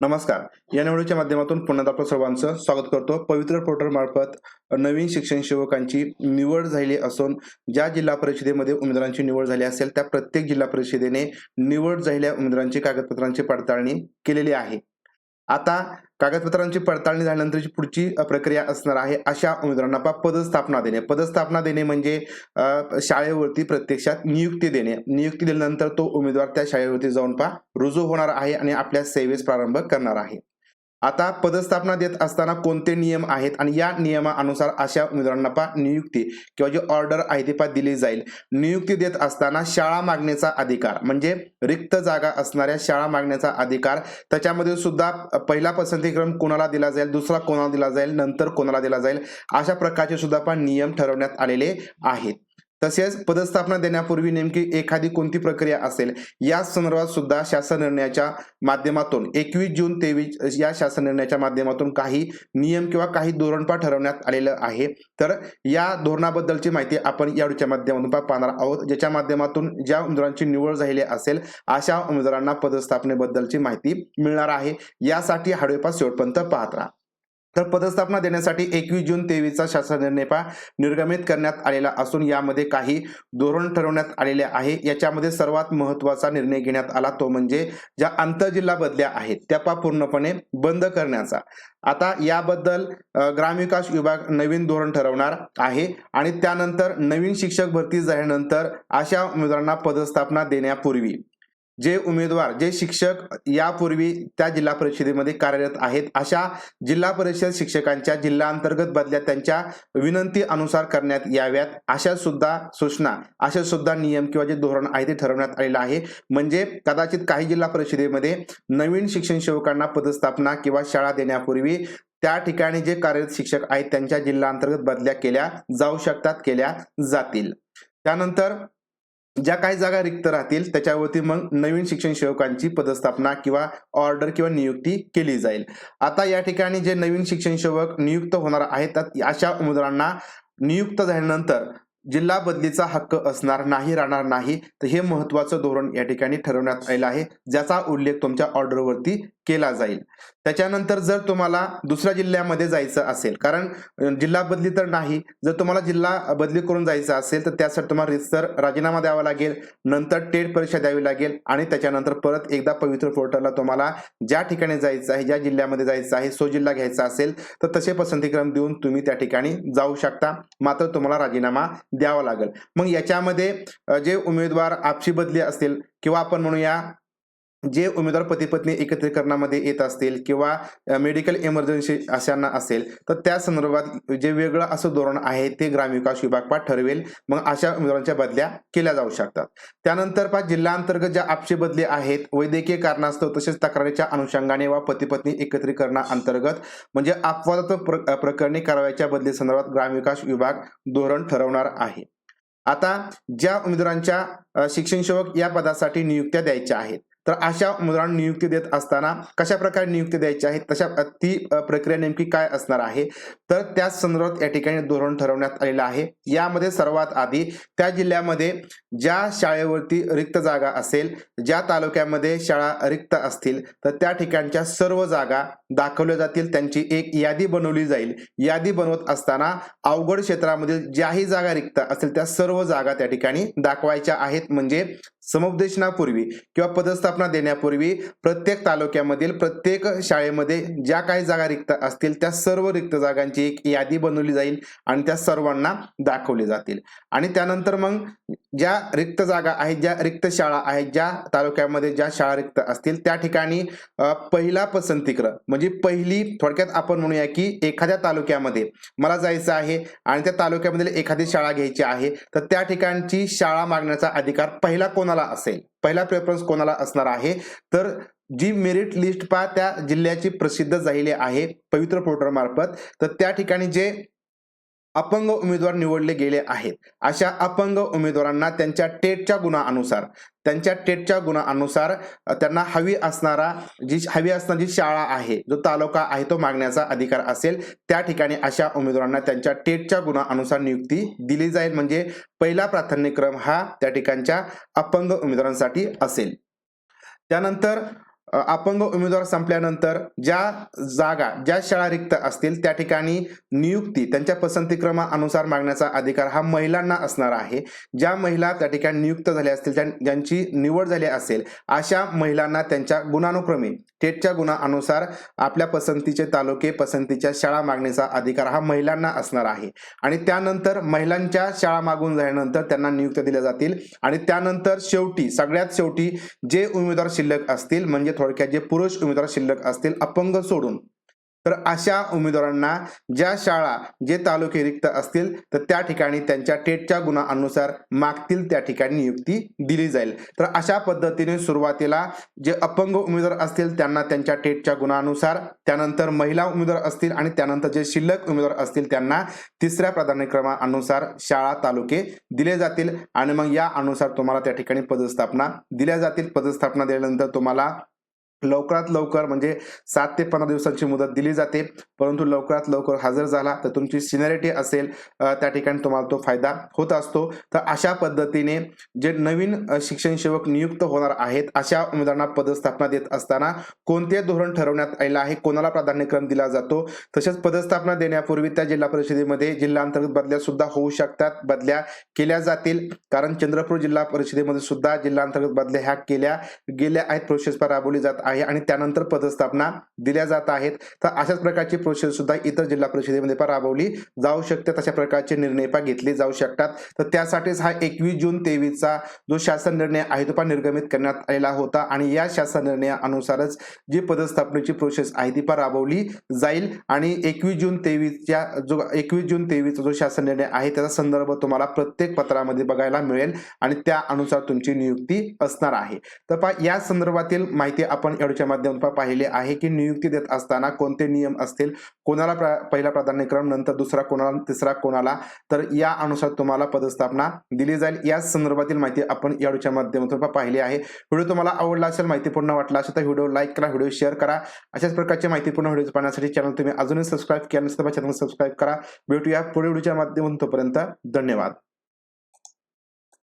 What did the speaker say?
नमस्कार. या निवडीच्या माध्यमातून पुन्हा आपलं सर्वांचं स्वागत करतो. पवित्र पोर्टल मार्फत नवीन शिक्षण सेवकांची निवड झाली असून ज्या जिल्हा परिषदेमध्ये उमेदवारांची निवड झाली असेल त्या प्रत्येक जिल्हा परिषदेने निवड झालेल्या उमेदवारांची कागदपत्रांची पडताळणी केलेली आहे. आता कागदपत्रांची पडताळणी झाल्यानंतरची पुढची प्रक्रिया असणार आहे अशा उमेदवारांना पदस्थापना देणे. पदस्थापना देणे म्हणजे शाळेवरती प्रत्यक्षात नियुक्ती देणे. नियुक्ती दिल्यानंतर तो उमेदवार त्या शाळेवरती जाऊन पा रुजू होणार आहे आणि आपल्या सेवेस प्रारंभ करणार आहे. आता पदस्थापना देत असताना कोणते नियम आहेत? आणि या नियमानुसार अशा उमेदवारांना पा नियुक्ती किंवा जी ऑर्डर आहे ती पा दिली जाईल. नियुक्ती देत असताना शाळा मागण्याचा अधिकार म्हणजे रिक्त जागा असणाऱ्या शाळा मागण्याचा अधिकार त्याच्यामध्ये सुद्धा पहिला पसंतीक्रम कोणाला दिला जाईल? दुसरा कोणाला दिला जाईल? नंतर कोणाला दिला जाईल? अशा प्रकारचे सुद्धा पण नियम ठरवण्यात आलेले आहेत. तसेच पदस्थापना देण्यापूर्वी नेमकी एखादी कोणती प्रक्रिया असेल या संदर्भात सुद्धा शासन निर्णयाच्या माध्यमातून एकवीस जून तेवीस या शासन निर्णयाच्या माध्यमातून काही नियम किंवा काही धोरणपा ठरवण्यात आलेलं आहे. तर या धोरणाबद्दलची माहिती आपण या व्हिडिओच्या माध्यमातून पाहणार आहोत ज्याच्या माध्यमातून ज्या उमेदवारांची निवड झालेली असेल अशा उमेदवारांना पदस्थापनेबद्दलची माहिती मिळणार आहे. यासाठी हाडवेपा शेवटपर्यंत पाहत राहा. तर पदस्थापना देण्यासाठी एकवीस जून तेवीसचा शासन निर्णय पहा. निर्गमित करण्यात आलेला असून यामध्ये काही धोरण ठरवण्यात आलेले आहे. याच्यामध्ये सर्वात महत्त्वाचा निर्णय घेण्यात आला तो म्हणजे ज्या आंतरजिल्हा बदल्या आहेत त्या पा पूर्णपणे बंद करण्याचा. आता याबद्दल ग्रामविकास विभाग नवीन धोरण ठरवणार आहे आणि त्यानंतर नवीन शिक्षक भरती झाल्यानंतर अशा उमेदवारांना पदस्थापना देण्यापूर्वी जे उमेदवार जे शिक्षक यापूर्वी त्या जिल्हा परिषदेमध्ये कार्यरत आहेत अशा जिल्हा परिषद शिक्षकांच्या जिल्हा अंतर्गत बदल्या त्यांच्या विनंती अनुसार करण्यात याव्यात अशा सुद्धा सूचना अशा सुद्धा नियम किंवा जे धोरण आहे ते ठरवण्यात आलेलं आहे. म्हणजे कदाचित काही जिल्हा परिषदेमध्ये नवीन शिक्षण सेवकांना पदस्थापना किंवा शाळा देण्यापूर्वी त्या ठिकाणी जे कार्यरत शिक्षक आहेत त्यांच्या जिल्हा अंतर्गत बदल्या केल्या जाऊ शकतात केल्या जातील. त्यानंतर ज्या काही जागा रिक्त राहतील त्याच्यावरती मग नवीन शिक्षण सेवकांची पदस्थापना किंवा ऑर्डर किंवा नियुक्ती केली जाईल. आता या ठिकाणी जे नवीन शिक्षण सेवक नियुक्त होणार आहेत त्यात अशा उमेदवारांना नियुक्त झाल्यानंतर जिल्हा बदलीचा हक्क असणार नाही राहणार नाही तर हे महत्वाचं धोरण या ठिकाणी ठरवण्यात आलेलं आहे. ज्याचा उल्लेख तुमच्या ऑर्डरवरती केला जाईल. त्याच्यानंतर जर तुम्हाला दुसऱ्या जिल्ह्यामध्ये जायचं असेल कारण जिल्हा बदली तर नाही. जर तुम्हाला जिल्हा बदली करून जायचं असेल तर त्यासाठी तुम्हाला रितसर राजीनामा द्यावा लागेल नंतर टेट परीक्षा द्यावी लागेल आणि त्याच्यानंतर परत एकदा पवित्र पोर्टलला तुम्हाला ज्या ठिकाणी जायचं आहे ज्या जिल्ह्यामध्ये जायचं आहे सो जिल्हा घ्यायचा असेल तर तसे पसंतीक्रम देऊन तुम्ही त्या ठिकाणी जाऊ शकता. मात्र तुम्हाला राजीनामा द्यावा लागेल. मग याच्यामध्ये जे उमेदवार आपशी बदली असतील किंवा आपण म्हणूया जे उमेदवार पती पत्नी एकत्रीकरणामध्ये येत असतील किंवा मेडिकल इमर्जन्सी अशांना असेल तर त्या संदर्भात जे वेगळं असं धोरण आहे ते ग्रामविकास विभाग पा ठरवेल. मग अशा उमेदवारांच्या बदल्या केल्या जाऊ शकतात. त्यानंतर पा जिल्हा अंतर्गत ज्या आपशी बदली आहेत वैद्यकीय कारणास्तव तसेच तक्रारीच्या अनुषंगाने वा पती पत्नी एकत्रीकरणा अंतर्गत म्हणजे अपवादात्मक प्र- प्रकरणी कारवाईच्या बदली संदर्भात ग्रामविकास विभाग धोरण ठरवणार आहे. आता ज्या उमेदवारांच्या शिक्षणसेवक शिक्षण सेवक या पदासाठी नियुक्त्या द्यायच्या आहेत तर अशा उमेदवारांना नियुक्ती देत असताना कशा प्रकारे नियुक्ती द्यायची आहे? तशा ती प्रक्रिया नेमकी काय असणार आहे? तर त्या संदर्भात या ठिकाणी धोरण ठरवण्यात आलेलं आहे. यामध्ये सर्वात आधी त्या जिल्ह्यामध्ये ज्या शाळेवरती रिक्त जागा असेल ज्या तालुक्यामध्ये शाळा रिक्त असतील तर त्या ठिकाणच्या सर्व जागा दाखवल्या जातील. त्यांची एक यादी बनवली जाईल. यादी बनवत असताना अवघड क्षेत्रामधील ज्याही जागा रिक्त असतील त्या सर्व जागा त्या ठिकाणी दाखवायच्या आहेत. म्हणजे समुपदेशनापूर्वी किंवा पदस्थापना देण्यापूर्वी प्रत्येक तालुक्यामधील प्रत्येक शाळेमध्ये ज्या काही जागा रिक्त असतील त्या सर्व रिक्त जागांची एक यादी बनवली जाईल आणि त्या सर्वांना दाखवली जातील. आणि त्यानंतर मग ज्या रिक्त जागा आहेत ज्या रिक्त शाळा आहेत ज्या तालुक्यामध्ये ज्या शाळा रिक्त असतील त्या ठिकाणी पहिला पसंतीक्रम म्हणजे पहिली थोडक्यात आपण म्हणूया की एखाद्या तालुक्यामध्ये मला जायचं आहे आणि त्या तालुक्यामधील एखादी शाळा घ्यायची आहे तर त्या ठिकाणची शाळा मागण्याचा अधिकार पहिला कोणाला असेल? पहिला प्रेफरन्स कोणाला असणार आहे? तर जी मेरिट लिस्ट पा त्या जिल्ह्याची प्रसिद्ध झालेली आहे पवित्र पोर्टल मार्फत. तर त्या ठिकाणी जे अपंग उमेदवार निवडले गेले आहेत अशा अपंग उमेदवारांना त्यांच्या टेटच्या गुणानुसार त्यांच्या टेटच्या गुणानुसार त्यांना हवी असणारा जी हवी असणारी जी शाळा आहे जो तालुका आहे तो मागण्याचा अधिकार असेल त्या ठिकाणी अशा उमेदवारांना त्यांच्या टेटच्या गुणानुसार नियुक्ती दिली जाईल. म्हणजे पहिला प्राधान्यक्रम हा त्या ठिकाणच्या अपंग उमेदवारांसाठी असेल. त्यानंतर अपंग उमेदवार संपल्यानंतर ज्या जागा ज्या शाळा रिक्त असतील त्या ठिकाणी नियुक्ती त्यांच्या पसंतीक्रमानुसार मागण्याचा अधिकार हा महिलांना असणार आहे. ज्या महिला त्या ठिकाणी नियुक्त झाल्या असतील ज्यांची निवड झाली असेल अशा महिलांना त्यांच्या गुणानुक्रमे टेटच्या गुणानुसार आपल्या पसंतीचे तालुके पसंतीच्या शाळा मागण्याचा अधिकार हा महिलांना असणार आहे. आणि त्यानंतर महिलांच्या शाळा मागून झाल्यानंतर त्यांना नियुक्त दिल्या जातील. आणि त्यानंतर शेवटी सगळ्यात शेवटी जे उमेदवार शिल्लक असतील म्हणजे थोडक्यात जे पुरुष उमेदवार शिल्लक असतील अपंग सोडून तर अशा उमेदवारांना ज्या शाळा जे तालुके रिक्त असतील तर त्या ठिकाणी त्यांच्या टेटच्या गुणानुसार मागतील त्या ठिकाणी नियुक्ती दिली जाईल. तर अशा पद्धतीने सुरुवातीला जे अपंग उमेदवार असतील त्यांना त्यांच्या टेटच्या गुणानुसार त्यानंतर महिला उमेदवार असतील आणि त्यानंतर जे शिल्लक उमेदवार असतील त्यांना तिसऱ्या प्राधान्यक्रमानुसार शाळा तालुके दिले जातील. आणि मग या अनुसार तुम्हाला त्या ठिकाणी पदस्थापना दिल्या जातील. पदस्थापना दिल्यानंतर तुम्हाला लवकरात लवकर म्हणजे सात ते पंधरा दिवसांची मुदत दिली जाते. परंतु लवकरात लवकर हजर झाला तर तुमची सिनियरिटी असेल त्या ठिकाणी तुम्हाला तो फायदा होत असतो. तर अशा पद्धतीने जे नवीन शिक्षण सेवक नियुक्त होणार आहेत अशा उमेदवारांना पदस्थापना देत असताना कोणते धोरण ठरवण्यात आलेलं आहे कोणाला प्राधान्यक्रम दिला जातो तसेच पदस्थापना देण्यापूर्वी त्या जिल्हा परिषदेमध्ये जिल्हा अंतर्गत बदल्या सुद्धा होऊ शकतात बदल्या केल्या जातील. कारण चंद्रपूर जिल्हा परिषदेमध्ये सुद्धा जिल्हा अंतर्गत बदल्या ह्या केल्या गेल्या आहेत प्रोसेस राबवली जात आहे आणि त्यानंतर पदस्थापना दिल्या जात आहेत. तर अशाच प्रकारची प्रोसेस सुद्धा इतर जिल्हा परिषदेमध्ये पण राबवली जाऊ शकते. तशा प्रकारचे निर्णय पण घेतले जाऊ शकतात. तर त्यासाठीच हा एकवीस जून तेवीसचा जो शासन निर्णय आहे तो पण निर्गमित करण्यात आलेला होता. आणि या शासन निर्णयानुसारच जी पदस्थापनेची प्रोसेस आहे ती पण राबवली जाईल. आणि एकवीस जून तेवीसच्या जो एकवीस जून तेवीसचा जो शासन निर्णय आहे त्याचा संदर्भ तुम्हाला प्रत्येक पत्रामध्ये बघायला मिळेल. आणि त्या अनुसार तुमची नियुक्ती असणार आहे. तर पहा या संदर्भातील माहिती आपण एवढ्याच्या माध्यमातून पाहिले आहे की नियुक्ती देत असताना कोणते नियम असतील? कोणाला प्रा- पहिला प्राधान्यक्रम नंतर दुसरा कोणाला तिसरा कोणाला? तर या अनुसार तुम्हाला पदस्थापना दिली जाईल. या संदर्भातील माहिती आपण एवढ्याच्या माध्यमातून पाहिली आहे. व्हिडिओ तुम्हाला आवडला असेल माहितीपूर्ण वाटला असेल तर व्हिडिओ लाईक करा व्हिडिओ शेअर करा. अशाच प्रकारचे माहितीपूर्ण व्हिडिओ पाहण्यासाठी चॅनल तुम्ही अजूनही सबस्क्राईब केलं नसेल तर चॅनल सबस्क्राईब करा. भेटूया पुढे व्हिडिओच्या माध्यमातून तोपर्यंत धन्यवाद.